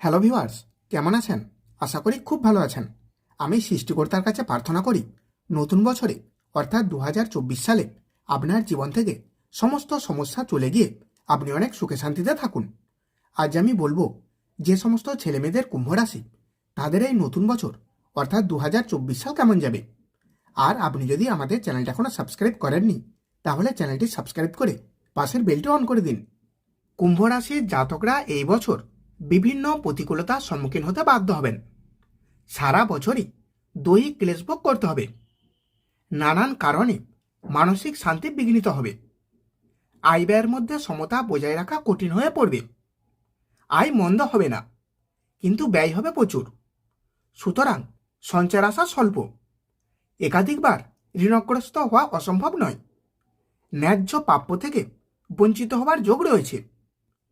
Hello viewers কেমন আছেন? আশা করি খুব ভালো আছেন। আমি সৃষ্টিকর্তার কাছে প্রার্থনা করি, নতুন বছরে, অর্থাৎ দু হাজার চব্বিশ সালে, আপনার জীবন থেকে সমস্ত সমস্যা চলে গিয়ে আপনি অনেক সুখে শান্তিতে থাকুন। আজ আমি বলব, যে সমস্ত ছেলেমেয়েদের কুম্ভ রাশি, তাদের এই নতুন বছর, অর্থাৎ দু হাজার চব্বিশ সাল কেমন যাবে? আর আপনি যদি আমাদের চ্যানেলটা এখনও সাবস্ক্রাইব করেননি, তাহলে চ্যানেলটি সাবস্ক্রাইব করে পাশের বেলটি অন করে দিন। কুম্ভ রাশির জাতকরা এই বছর বিভিন্ন প্রতিকূলতার সম্মুখীন হতে বাধ্য হবেন। সারা বছরই দৈহিক ক্লেশভোগ করতে হবে। নানান কারণে মানসিক শান্তি বিঘ্নিত হবে। আয় ব্যয়ের মধ্যে সমতা বজায় রাখা কঠিন হয়ে পড়বে। আয় মন্দ হবে না, কিন্তু ব্যয় হবে প্রচুর। সুতরাং সঞ্চয়ের আশা স্বল্প। একাধিকবার ঋণগ্রস্ত হওয়া অসম্ভব নয়। ন্যায্য প্রাপ্য থেকে বঞ্চিত হবার যোগ রয়েছে।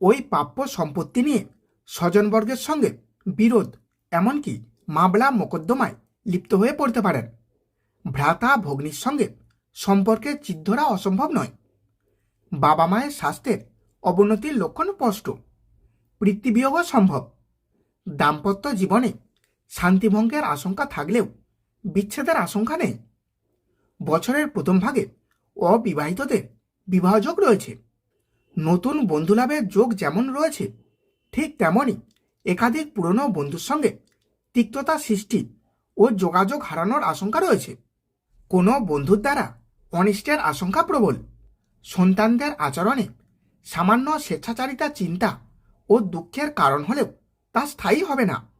ওই প্রাপ্য সম্পত্তি নিয়ে স্বজনবর্গের সঙ্গে বিরোধ, এমনকি মামলা মোকদ্দমায় লিপ্ত হয়ে পড়তে পারেন। ভ্রাতা ভগ্নির সঙ্গে সম্পর্কের চিদ্ধরা অসম্ভব নয়। বাবা মায়ের স্বাস্থ্যের অবনতির লক্ষণ স্পষ্ট। বৃত্তিবিয়োগও সম্ভব। দাম্পত্য জীবনে শান্তিভঙ্গের আশঙ্কা থাকলেও বিচ্ছেদের আশঙ্কা নেই। বছরের প্রথম ভাগে অবিবাহিতদের বিবাহযোগ রয়েছে। নতুন বন্ধুলাভের যোগ যেমন রয়েছে ঠিক তেমনই একাধিক পুরনো বন্ধুর সঙ্গে তিক্ততা সৃষ্টি ও যোগাযোগ হারানোর আশঙ্কা রয়েছে। কোনো বন্ধুর দ্বারা অনিষ্টের আশঙ্কা প্রবল। সন্তানদের আচরণে সামান্য স্বেচ্ছাচারিতা চিন্তা ও দুঃখের কারণ হলেও তা স্থায়ী হবে না।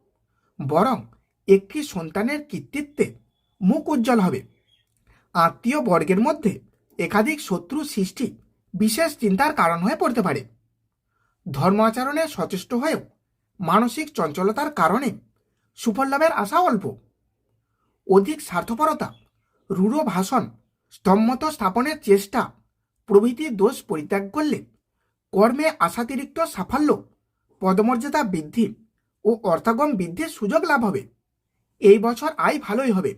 বরং একটি সন্তানের কৃতিত্বে মুখ উজ্জ্বল হবে। আত্মীয় বর্গের মধ্যে একাধিক শত্রু সৃষ্টি বিশেষ চিন্তার কারণ হয়ে পড়তে পারে। ধর্ম আচরণে সচেষ্ট হয়েও মানসিক চঞ্চলতার কারণে সুফল লাভের আশা অল্প। অধিক স্বার্থপরতা, রূঢ় ভাষণ, স্তম্ভত স্থাপনের চেষ্টা, প্রভৃতি দোষ পরিত্যাগ করলে কর্মে আশাতিরিক্ত সাফল্য, পদমর্যাদা বৃদ্ধি ও অর্থাগম বৃদ্ধির সুযোগ লাভ হবে। এই বছর আয় ভালোই হবে।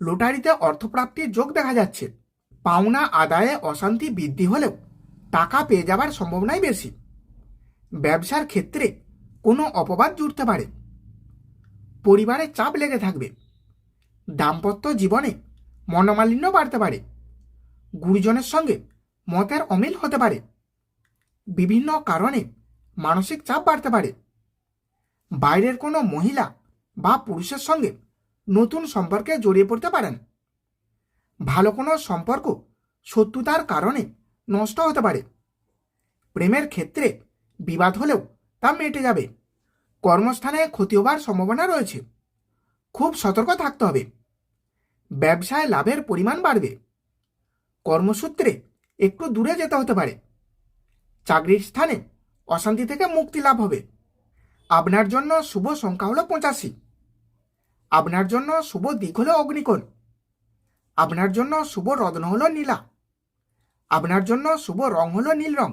লটারিতে অর্থপ্রাপ্তির যোগ দেখা যাচ্ছে। পাওনা আদায়ে অশান্তি বৃদ্ধি হলেও টাকা পেয়ে যাবার সম্ভাবনাই বেশি। ব্যবসার ক্ষেত্রে কোনো অপবাদ জুড়তে পারে। পরিবারে চাপ লেগে থাকবে। দাম্পত্য জীবনে মনোমালিন্য বাড়তে পারে। গুরুজনের সঙ্গে মতের অমিল হতে পারে। বিভিন্ন কারণে মানসিক চাপ বাড়তে পারে। বাইরের কোনো মহিলা বা পুরুষের সঙ্গে নতুন সম্পর্কে জড়িয়ে পড়তে পারেন। ভালো কোনো সম্পর্ক শত্রুতার কারণে নষ্ট হতে পারে। প্রেমের ক্ষেত্রে বিবাদ হলেও তা মেটে যাবে। কর্মস্থানে ক্ষতি হবার সম্ভাবনা রয়েছে। খুব সতর্ক থাকতে হবে। ব্যবসায় লাভের পরিমাণ বাড়বে। কর্মসূত্রে একটু দূরে যেতে হতে পারে। চাকরির স্থানে অশান্তি থেকে মুক্তি লাভ হবে। আপনার জন্য শুভ সংখ্যা হলো পঁচাশি। আপনার জন্য শুভ দিক হলো অগ্নিকোণ। আপনার জন্য শুভ রত্ন হলো নীলা। আপনার জন্য শুভ রং হলো নীল রং।